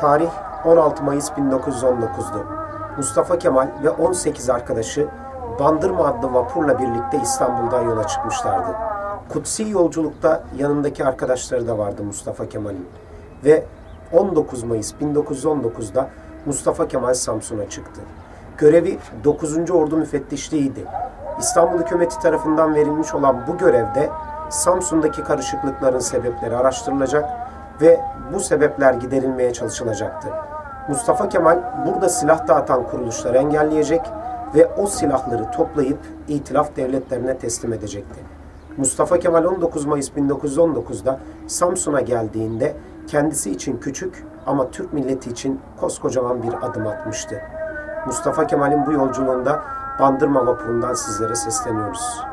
Tarih 16 Mayıs 1919'du. Mustafa Kemal ve 18 arkadaşı Bandırma adlı vapurla birlikte İstanbul'dan yola çıkmışlardı. Kutsi yolculukta yanındaki arkadaşları da vardı Mustafa Kemal'in. Ve 19 Mayıs 1919'da Mustafa Kemal Samsun'a çıktı. Görevi 9. Ordu Müfettişliğiydi. İstanbul hükümeti tarafından verilmiş olan bu görevde Samsun'daki karışıklıkların sebepleri araştırılacak ve bu sebepler giderilmeye çalışılacaktı. Mustafa Kemal burada silah dağıtan kuruluşları engelleyecek ve o silahları toplayıp itilaf devletlerine teslim edecekti. Mustafa Kemal 19 Mayıs 1919'da Samsun'a geldiğinde kendisi için küçük ama Türk milleti için koskocaman bir adım atmıştı. Mustafa Kemal'in bu yolculuğunda Bandırma vapurundan sizlere sesleniyoruz.